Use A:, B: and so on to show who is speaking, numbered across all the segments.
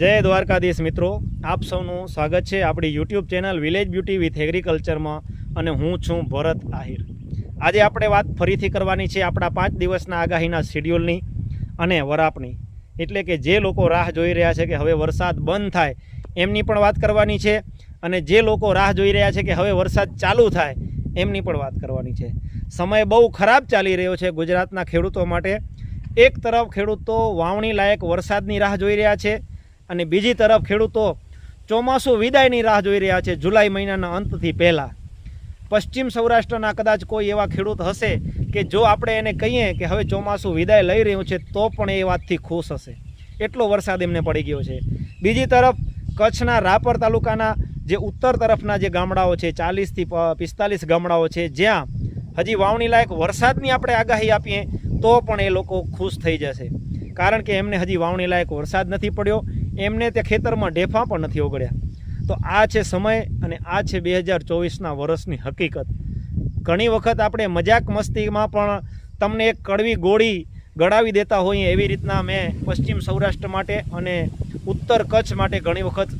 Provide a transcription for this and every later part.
A: જય દ્વારકાધીશ મિત્રો. આપ સૌનું સ્વાગત છે આપણી YouTube channel village beauty with એગ્રીકલ્ચરમાં અને હું છું ભરત આહિર. આજે આપણે વાત ફરીથી કરવાની છે આપણા પાંચ દિવસના આગાહીના શિડ્યુલની અને વરાપની. એટલે કે જે લોકો રાહ જોઈ રહ્યા છે કે હવે વરસાદ બંધ થાય, એમની પણ વાત કરવાની છે અને જે લોકો રાહ જોઈ રહ્યા છે કે હવે વરસાદ ચાલુ થાય, એમની પણ વાત કરવાની છે. સમય બહુ ખરાબ ચાલી રહ્યો છે ગુજરાતના ખેડૂતો માટે. એક તરફ ખેડૂતો વાવણી લાયક વરસાદની રાહ જોઈ રહ્યા છે અને બીજી તરફ ખેડૂતો ચોમાસું વિદાયની રાહ જોઈ રહ્યા છે જુલાઈ મહિનાના અંતથી પહેલાં. પશ્ચિમ સૌરાષ્ટ્રના કદાચ કોઈ એવા ખેડૂત હશે કે જો આપણે એને કહીએ કે હવે ચોમાસું વિદાય લઈ રહ્યું છે, તો પણ એ વાતથી ખુશ હશે. એટલો વરસાદ એમને પડી ગયો છે. બીજી તરફ કચ્છના રાપર તાલુકાના જે ઉત્તર તરફના જે ગામડાઓ છે, ચાલીસથી પિસ્તાલીસ ગામડાઓ છે, જ્યાં હજી વાવણી લાયક વરસાદની આપણે આગાહી આપીએ, તો પણ એ લોકો ખુશ થઈ જશે. કારણ કે એમને હજી વાવણી લાયક વરસાદ નથી પડ્યો. એમને તે ખેતરમાં ઢેફા પણ નથી ઓગળ્યા. તો આ છે સમય અને આ છે બે હજાર ચોવીસના વર્ષની હકીકત. ઘણી વખત આપણે મજાક મસ્તીમાં પણ તમને એક કડવી ગોળી ગળાવી દેતા હોઈએ એવી રીતના મેં પશ્ચિમ સૌરાષ્ટ્ર માટે અને ઉત્તર કચ્છ માટે ઘણી વખત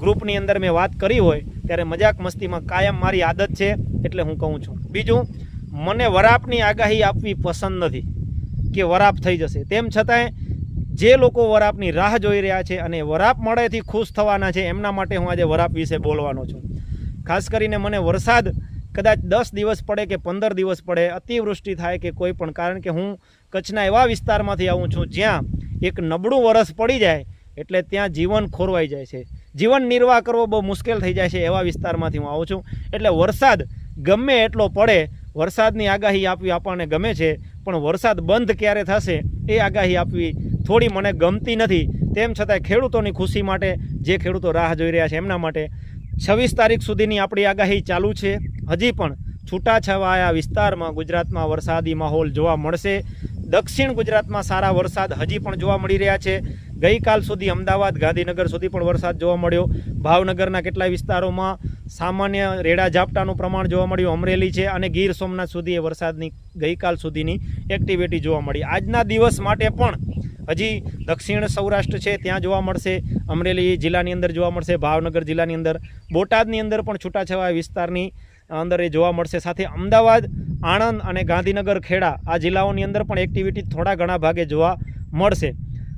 A: ગ્રુપની અંદર મેં વાત કરી હોય ત્યારે મજાક મસ્તીમાં કાયમ મારી આદત છે એટલે હું કહું છું. બીજું, મને વરાપની આગાહી આપવી પસંદ નથી કે વરાપ થઈ જશે. તેમ છતાંય જે લોકો વરાપની રાહ જોઈ રહ્યા છે અને વરાપ મળેથી ખુશ થવાના છે, એમના માટે હું આજે વરાપ વિશે બોલવાનો છું. ખાસ કરીને મને વરસાદ કદાચ દસ દિવસ પડે કે પંદર દિવસ પડે, અતિવૃષ્ટિ થાય કે કોઈ પણ, કારણ કે હું કચ્છના એવા વિસ્તારમાંથી આવું છું જ્યાં એક નબળું વરસ પડી જાય એટલે ત્યાં જીવન ખોરવાઈ જાય છે. જીવન નિર્વાહ કરવો બહુ મુશ્કેલ થઈ જાય છે એવા વિસ્તારમાંથી હું આવું છું. એટલે વરસાદ ગમે એટલો પડે વરસાદની આગાહી આપવી આપણને ગમે છે, પણ વરસાદ બંધ ક્યારે થશે એ આગાહી આપવી થોડી મને ગમતી નથી. તેમ છતાં ખેડૂતોની ખુશી માટે જે ખેડૂતો રાહ જોઈ રહ્યા છે એમના માટે છવ્વીસ તારીખ સુધીની આપણી આગાહી ચાલુ છે. હજી પણ છૂટાછવાયા વિસ્તારમાં ગુજરાતમાં વરસાદી માહોલ જોવા મળશે. દક્ષિણ ગુજરાતમાં સારા વરસાદ હજી પણ જોવા મળી રહ્યા છે. ગઈકાલ સુધી અમદાવાદ, ગાંધીનગર સુધી પણ વરસાદ જોવા મળ્યો. ભાવનગરના કેટલાય વિસ્તારોમાં સામાન્ય રેડા ઝાપટાનું પ્રમાણ જોવા મળ્યું. અમરેલી છે અને ગીર સોમનાથ સુધી એ વરસાદની ગઈકાલ સુધીની એક્ટિવિટી જોવા મળી. આજના દિવસ માટે પણ હજી દક્ષિણ સૌરાષ્ટ્ર છે, ત્યાં જોવા મળશે. અમરેલી જિલ્લાની અંદર જોવા મળશે, ભાવનગર જિલ્લાની અંદર. બોટાદની અંદર પણ છૂટાછવાયા વિસ્તારની અંદર એ જોવા મળશે. સાથે અમદાવાદ, આણંદ અને ગાંધીનગર, ખેડા આ જિલ્લાઓની અંદર પણ એક્ટિવિટી થોડા ઘણા ભાગે જોવા મળશે.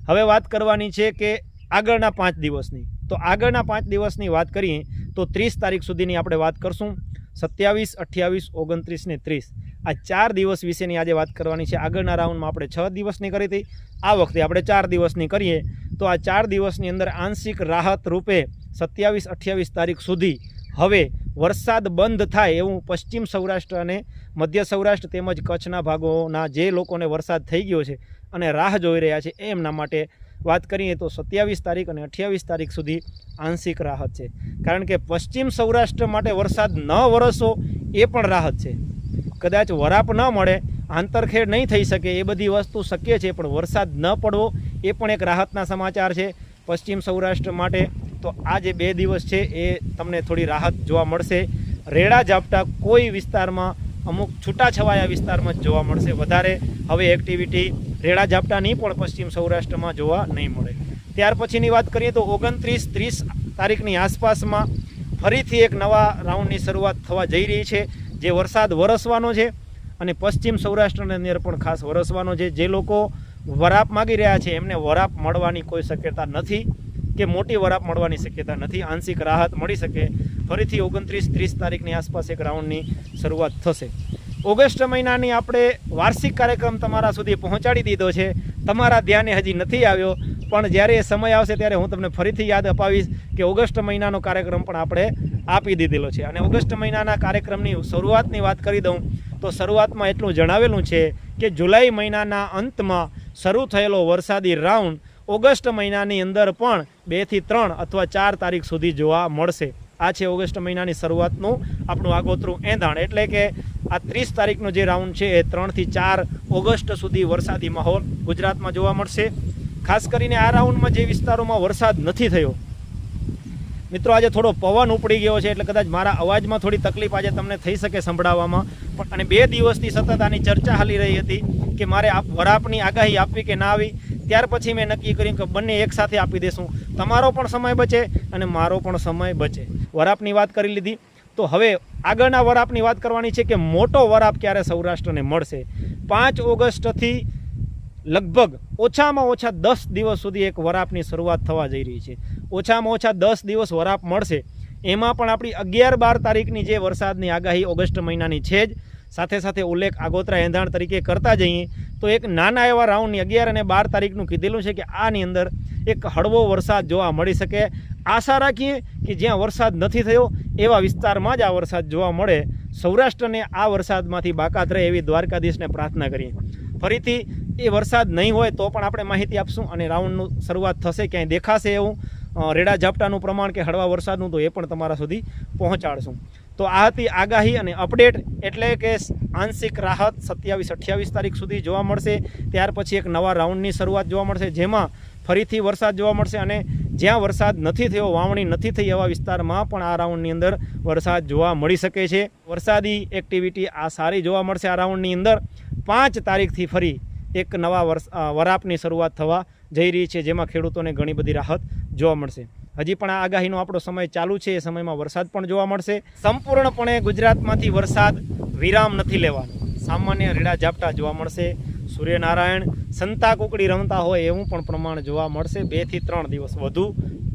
A: હવે વાત કરવાની છે કે આગળના પાંચ દિવસની. તો આગળના પાંચ દિવસની વાત કરીએ, તો ત્રીસ તારીખ સુધીની આપણે વાત કરશું. સત્યાવીસ, અઠ્યાવીસ, ઓગણત્રીસ ને ત્રીસ. આ ચાર દિવસ વિશેની આજે વાત કરવાની છે. આગળના રાઉન્ડમાં આપણે છ દિવસની કરી હતી. આ વખતે આપણે ચાર દિવસની કરીએ. તો આ ચાર દિવસની અંદર આંશિક રાહત રૂપે સત્યાવીસ, અઠ્યાવીસ તારીખ સુધી હવે વરસાદ બંધ થાય એવું પશ્ચિમ સૌરાષ્ટ્ર અને મધ્ય સૌરાષ્ટ્ર તેમજ કચ્છના ભાગોના જે લોકોને વરસાદ થઈ ગયો છે અને રાહ જોઈ રહ્યા છે એમના માટે વાત કરીએ તો સત્યાવીસ તારીખ અને અઠ્યાવીસ તારીખ સુધી આંશિક રાહત છે. કારણ કે પશ્ચિમ સૌરાષ્ટ્ર માટે વરસાદ ન વરસો એ પણ રાહત છે. કદાચ વરાપ ન મળે, આંતરખેડ નહીં થઈ શકે એ બધી વસ્તુ શક્ય છે, પણ વરસાદ ન પડવો એ પણ એક રાહતના સમાચાર છે. પશ્ચિમ સૌરાષ્ટ્ર માટે તો આ જે બે દિવસ છે એ તમને થોડી રાહત જોવા મળશે. રેડા ઝાપટા કોઈ વિસ્તારમાં, અમુક છૂટાછવાયા વિસ્તારમાં જ જોવા મળશે. વધારે હવે એક્ટિવિટી રેડા ઝાપટાની પણ પશ્ચિમ સૌરાષ્ટ્રમાં જોવા નહીં મળે. ત્યાર પછીની વાત કરીએ તો ઓગણત્રીસ ત્રીસ તારીખની આસપાસમાં ફરીથી એક નવા રાઉન્ડની શરૂઆત થવા જઈ રહી છે, જે વરસાદ વરસવાનો છે અને પશ્ચિમ સૌરાષ્ટ્રની અંદર પણ ખાસ વરસવાનો છે. જે લોકો વરાપ માગી રહ્યા છે, એમને વરાપ મળવાની કોઈ શક્યતા નથી. કે મોટી વરાપ મળવાની શક્યતા નથી. આંશિક રાહત મળી શકે. ફરીથી ઓગણત્રીસ ત્રીસ તારીખની આસપાસ એક રાઉન્ડની શરૂઆત થશે. ઓગસ્ટ મહિનાની આપણે વાર્ષિક કાર્યક્રમ તમારા સુધી પહોંચાડી દીધો છે. તમારા ધ્યાને હજી નથી આવ્યો. પણ જ્યારે એ સમય આવશે ત્યારે હું તમને ફરીથી યાદ અપાવીશ કે ઓગસ્ટ મહિનાનો કાર્યક્રમ પણ આપણે આપી દીધેલો છે. અને ઓગસ્ટ મહિનાના કાર્યક્રમની શરૂઆતની વાત કરી દઉં, તો શરૂઆતમાં એટલું જણાવેલું છે કે જુલાઈ મહિનાના અંતમાં શરૂ થયેલો વરસાદી રાઉન્ડ ઓગસ્ટ મહિનાની અંદર પણ બેથી ત્રણ અથવા ચાર તારીખ સુધી જોવા મળશે. આ છે ઓગસ્ટ મહિનાની શરૂઆતનું આપણું આગોતરું એંધાણ. એટલે કે આ ત્રીસ તારીખનો જે રાઉન્ડ છે એ ત્રણથી ચાર ઓગસ્ટ સુધી વરસાદી માહોલ ગુજરાતમાં જોવા મળશે. ખાસ કરીને આ રાઉન્ડમાં જે વિસ્તારોમાં વરસાદ નથી થયો. મિત્રો, આજે થોડો પવન ઉપડી ગયો છે, એટલે કદાચ મારા અવાજમાં થોડી તકલીફ આજે તમને થઈ શકે સંભળાવવામાં. પણ અને બે દિવસથી સતત આની ચર્ચા હાલી રહી હતી. કે મારે વરાપની આગાહી આપવી કે ના આવી, ત્યાર પછી મેં નક્કી કર્યું કે બંને એકસાથે આપી દેશું. તમારો પણ સમય બચે અને મારો પણ સમય બચે. વરાપની વાત કરી લીધી. તો હવે આગળના વરાપની વાત કરવાની છે કે મોટો વરાપ ક્યારે સૌરાષ્ટ્રને મળશે? પાંચ ઓગસ્ટથી લગભગ ઓછામાં ઓછા દસ દિવસ સુધી એક વરાપની શરૂઆત થવા જઈ રહી છે. ઓછામાં ઓછા દસ દિવસ વરાપ મળશે. એમાં પણ આપણી અગિયાર બાર તારીખની જે વરસાદની આગાહી ઓગસ્ટ મહિનાની છે જ. સાથે સાથે ઉલ્લેખ આગોતરા એંધાણ તરીકે કરતા જઈએ, તો એક નાના એવા રાઉન્ડની અગિયાર અને બાર તારીખનું કીધેલું છે કે આની અંદર એક હળવો વરસાદ જોવા મળી શકે. આશા રાખીએ કે જ્યાં વરસાદ નથી થયો, એવા વિસ્તારમાં જ આ વરસાદ જોવા મળે. સૌરાષ્ટ્રને આ વરસાદમાંથી બાકાત રહે એવી દ્વારકાધીશને પ્રાર્થના કરીએ. ફરીથી, એ વરસાદ નહીં હોય તો પણ આપણે માહિતી આપશું અને રાઉન્ડનું શરૂઆત થશે, ક્યાંય દેખાશે એવું. રેડા ઝાપટાનું પ્રમાણ કે હળવા વરસાદનું, તો એ પણ તમારા સુધી પહોંચાડશું. તો આ હતી આગાહી અને અપડેટ એટલે કે આંશિક રાહત સત્યાવીસ અઠ્યાવીસ તારીખ સુધી જોવા મળશે. ત્યાર પછી એક નવા રાઉન્ડની શરૂઆત જોવા મળશે, જેમાં ફરીથી વરસાદ જોવા મળશે અને જ્યાં વરસાદ નથી થયો, વાવણી નથી થઈ એવા વિસ્તારમાં પણ આ રાઉન્ડની અંદર વરસાદ જોવા મળી શકે છે. વરસાદી એક્ટિવિટી આ સારી જોવા મળશે આ રાઉન્ડની અંદર. પાંચ તારીખથી ફરી એક નવા વરસ વરાપની શરૂઆત થવા જઈ રહી છે, જેમાં ખેડૂતોને ઘણી બધી રાહત જોવા મળશે. હજી પણ આગાહીનો આપણો સમય ચાલુ છે. એ સમયમાં વરસાદ પણ જોવા મળશે. સંપૂર્ણપણે ગુજરાતમાંથી વરસાદ વિરામ નથી લેવાનો. સામાન્ય રેડા ઝાપટા જોવા મળશે. સૂર્યનારાયણ સંતા કુકડી રમતા હોય એવું પણ પ્રમાણ જોવા મળશે. બેથી ત્રણ દિવસ વધુ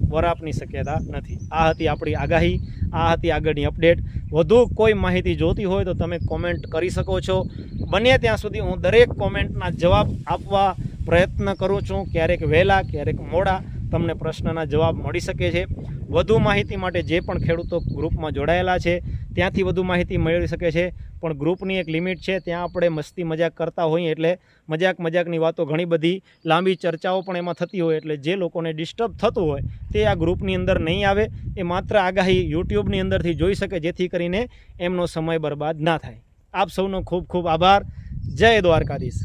A: વરાપની શક્યતા નથી. આ હતી આપણી આગાહી. આ હતી આગળની અપડેટ. વધુ કોઈ માહિતી જોતી હોય તો તમે કોમેન્ટ કરી શકો છો. બને ત્યાં સુધી હું દરેક કોમેન્ટના જવાબ આપવા પ્રયત્ન કરું છું. ક્યારેક વહેલા, ક્યારેક મોડા. તમને પ્રશ્નના જવાબ મળી શકે છે. વધુ માહિતી માટે જે પણ ખેડૂતો ગ્રુપમાં જોડાયેલા છે, ત્યાંથી વધુ માહિતી મેળવી શકે છે. પણ ગ્રુપની એક લિમિટ છે, ત્યાં આપણે મસ્તી મજાક કરતા હોઈએ એટલે મજાક મજાકની વાતો ઘણી બધી લાંબી ચર્ચાઓ પણ એમાં થતી હોય એટલે જે લોકોને ડિસ્ટર્બ થતું હોય તે આ ગ્રુપની અંદર નહીં આવે. એ માત્ર આગાહી યુટ્યુબની અંદરથી જોઈ શકે જેથી કરીને એમનો સમય બરબાદ ના થાય. આપ સૌનો ખૂબ ખૂબ આભાર. જય દ્વારકાધીશ.